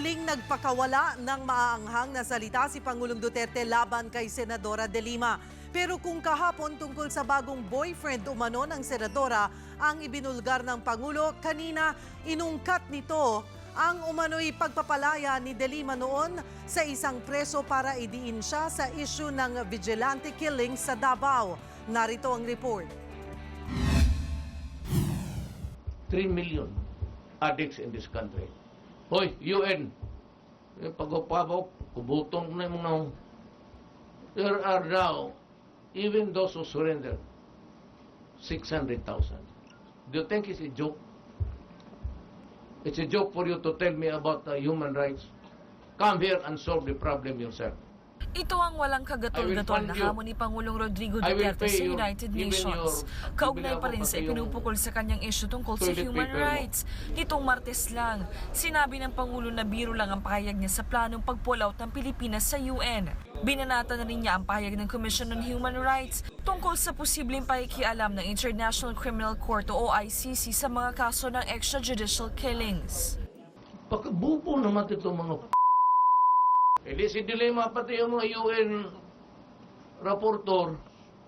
Muling nagpakawala ng maaanghang na salita si Pangulong Duterte laban kay Senadora De Lima. Pero kung kahapon tungkol sa bagong boyfriend umano ng Senadora ang ibinulgar ng Pangulo, kanina inungkat nito ang umano'y pagpapalaya ni De Lima noon sa isang preso para idiin siya sa issue ng vigilante killing sa Davao. Narito ang report. 3 million addicts in this country. Hoy, UN, eh, pag-upabaw, kubutong na mo na. There are now, even those who surrender, 600,000. Do you think it's a joke? It's a joke for you to tell me about uh, human rights. Come here and solve the problem yourself. Ito ang walang kagatol-gatol na hamon ni Pangulong Rodrigo Duterte sa United Nations. your- Kaugnay pa rin sa ipinupukol sa kanyang issue tungkol sa human rights. Nitong Martes lang, sinabi ng Pangulo na biro lang ang pahayag niya sa planong pag-pull out ng Pilipinas sa UN. Binanata na rin niya ang pahayag ng Commission on Human Rights tungkol sa posibleng pakikialam ng International Criminal Court o OICC sa mga kaso ng extrajudicial killings. Pagkabubo naman ito mga Eh di si Dilema pati yung mga UN rapporteur,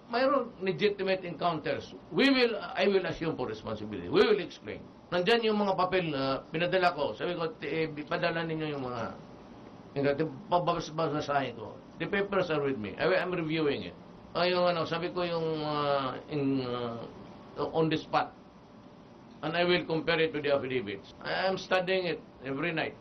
mayroon legitimate encounters. We will, I will assume for responsibility. We will explain. Nandyan yung mga papel na pinadala ko. Sabi ko, eh, padala ninyo yung mga, yung pababas-basahin ko. The papers are with me. I, I'm reviewing it. Ay, yung ano, sabi ko yung uh, in, uh, on the spot. And I will compare it to the affidavits. I am studying it every night.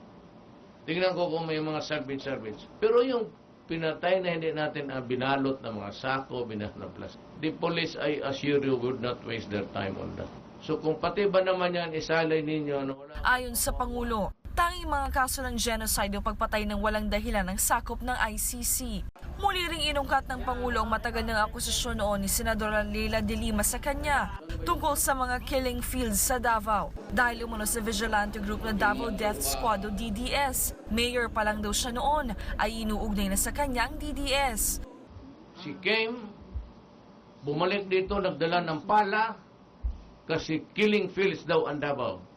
Tingnan ko kung may mga salvage-salvage. Pero yung pinatay na hindi natin ang binalot ng mga sako, binalot ng plastic. The police, I assure you, would not waste their time on that. So kung pati ba naman yan isalay ninyo na wala Ayon sa Pangulo, tanging mga kaso ng genocide o pagpatay ng walang dahilan ang sakop ng ICC. Muli ring inungkat ng Pangulo ang matagal ng akusasyon noon ni Senadora Leila de Lima sa kanya tungkol sa mga killing fields sa Davao dahil umano sa vigilante group na Davao Death Squad o DDS. Mayor pa lang daw siya noon ay inuugnay na sa kanya ang DDS. She came, bumalik dito, nagdala ng pala, kasi killing fields daw ang Davao.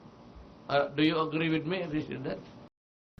Uh, do you agree with me? This is that?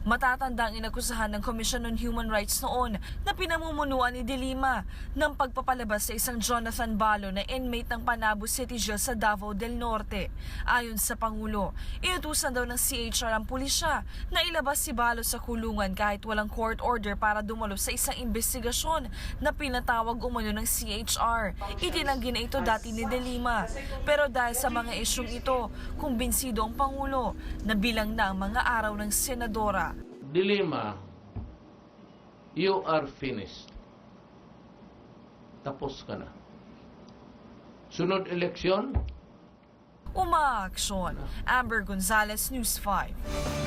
Matatanda ang inakusahan ng Commission on Human Rights noon na pinamumunuan ni De Lima ng pagpapalabas sa isang Jonathan Balo na inmate ng Panabo City Jail sa Davao del Norte. Ayon sa Pangulo, inutusan daw ng CHR ang pulisya na ilabas si Balo sa kulungan kahit walang court order para dumalo sa isang investigasyon na pinatawag umano ng CHR. Itinanggi na ito dati ni De Lima. Pero dahil sa mga isyong ito, kumbinsido ang Pangulo na bilang na ang mga araw ng senadora. Dilema, you are finished. Tapos ka na. Sunod eleksyon, Umaaksyon. Amber Gonzalez, News 5.